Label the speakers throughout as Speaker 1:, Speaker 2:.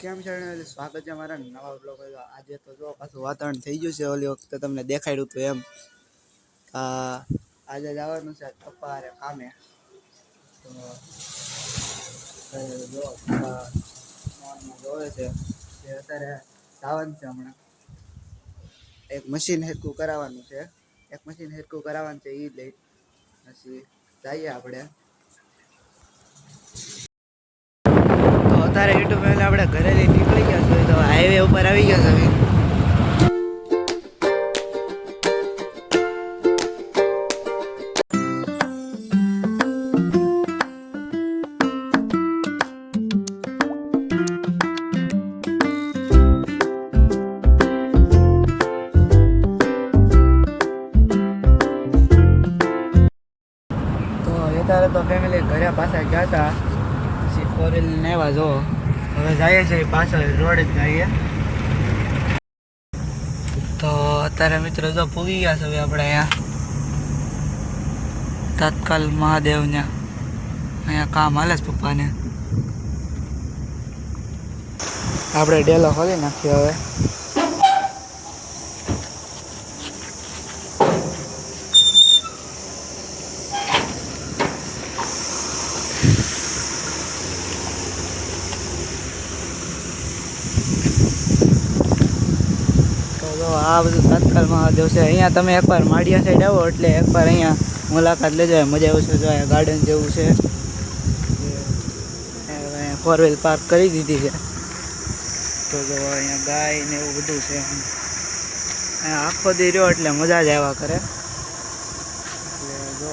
Speaker 1: કેમ છે ને? સ્વાગત છે મારા નવા બ્લોગ આજે તો જો પાછું વાતાવરણ થઈ ગયું છે ઓલી વખતે તમને દેખાડ્યું હતું એમ. આજે જવાનું છે પપ્પા કામે. તો જોવે છે. કે અત્યારે જવાનું છે હમણાં. એક મશીન હેરકું કરાવવાનું છે. એક મશીન હેરકું કરાવવાનું છે એ લઈ. પછી જઈએ આપણે. તો અત્યારે યુટ્યુબ એટલે આપણે ઘરેથી નીકળી ગયા છે તો હાઈવે ઉપર આવી ગયા છે અત્યારે તો ફેમિલી ઘરે પાછા ગયા હતા. ફોર વ્હીલ ને એવા જો. હવે જઈએ છીએ પાછળ, રોડ જ જઈએ. તો અત્યારે મિત્રો જો પૂગી ગયા છે હવે આપણે અહીંયા. તત્કાલ મહાદેવને અહીંયા કામ હાલે છે પપ્પાને. આપણે ડેલો ખોલી નાખ્યો હવે. તો આ બધું તાત્કાલ મહાદેવ છે અહીંયા તમે એકવાર માળિયા સાઈડ આવો એટલે એકવાર અહીંયા મુલાકાત લેજો. મજા આવશે જો અહીંયા ગાર્ડન જેવું છે. ફોર વ્હીલ પાર્ક કરી દીધી છે. તો જો અહીંયા ગાય ને એવું બધું છે. અહીંયા આખો દી રહ્યો એટલે મજા જ આવ્યા કરે. એટલે જો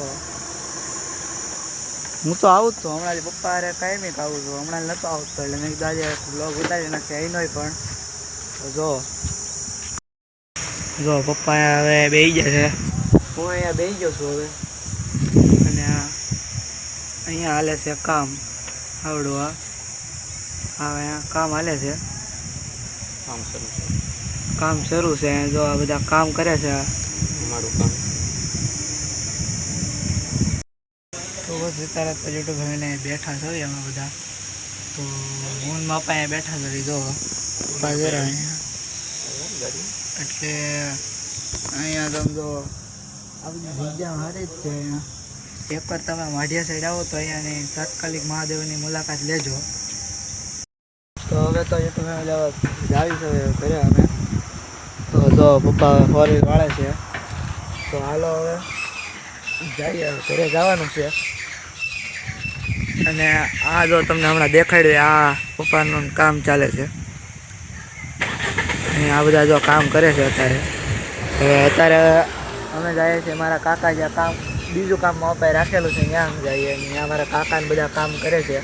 Speaker 1: હું તો આવું જ છું. હમણાં પપ્પા અરે કાયમી આવું છું. હમણાં નહોતો આવતો. એટલે મેં કીધું આજે બ્લોગ ઉતારી નાખીએ. અહીંનોય પણ. જો જો પપ્પા હવે બે ગયા છે. હું અહીંયા બેસી ગયો છું હવે. અને અહીંયા હાલે છે કામ આવડું આ. હા અહીંયા કામ હાલે છે.
Speaker 2: કામ શરૂ છે.
Speaker 1: કામ શરૂ છે. જો આ બધા કામ કરે છે.
Speaker 2: મારું કામ.
Speaker 1: તો બસ અત્યારે તો યુટ્યુબ ફેમિલી બેઠા છો અમે બધા. તો હું બાપા અહીંયા બેઠા કરી જો. પપ્પા અહીંયા. એટલે અહીંયા સમજો આ બધી જગ્યા હારે જ છે. અહીંયા એકવાર તમે માઢિયા સાઈડ આવો તો અહીંયાની તાત્કાલિક મહાદેવની મુલાકાત લેજો. તો હવે તો ફેમિલી જાવી છે ઘરે અમે. તો જો પપ્પા ફોર વ્હીલ વાળે છે. તો હાલો હવે જઈએ, ઘરે જવાનું છે. અને આ જો તમને હમણાં દેખાડ્યું આ પપ્પાનું કામ ચાલે છે. અને આ બધા જો કામ કરે છે અત્યારે. અત્યારે અમે જઈએ છીએ મારા કાકા જ્યાં કામ, બીજું કામ અપાય રાખેલું છે, ત્યાં અમે જઈએ ત્યાં મારા કાકાને બધા કામ કરે છે.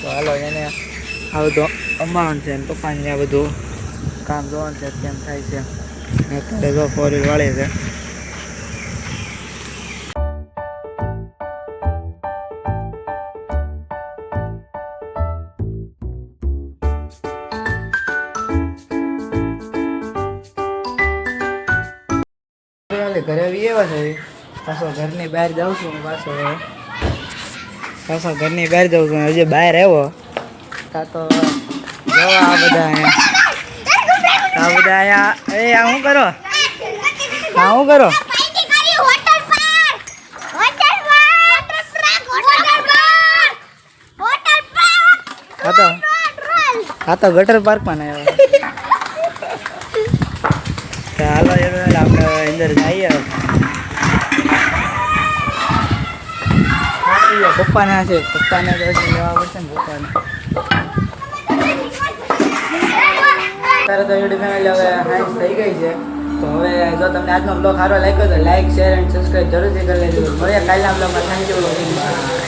Speaker 1: તો હાલો, એને આ બધું અમાવાનું છે પપ્પાને ત્યાં બધું કામ જોવાનું છે, કેમ થાય છે. અત્યારે જો ફોર વાળી છે. એટલે ઘરે આવી એવા છે પાછો ઘરની બહાર જાઉં છું હું પાછો પાછો ઘરની બહાર જાઉં છું. હજી બહાર આવ્યો. તા તો જવા આ બધા અહીંયા. આ બધા અહીંયા. એ, આ શું કરો? આ શું કરો? હા તો ગટર પાર્કમાં ના આવ્યો. હાલો એનો આપણે અંદર જઈએ. પપ્પાને છે. પપ્પાને હજી લેવા પડશે ને પપ્પાને. અત્યારે તો યુટ્યુબ ફેમિલી હવે હાઈસ થઈ ગઈ છે. તો હવે જો તમને આજનો બ્લોગ સારો લાગ્યો તો લાઈક શેર એન્ડ સબસ્ક્રાઈબ જરૂરથી કરી લેજો. મળીએ કાલના બ્લોગમાં થેન્ક યુ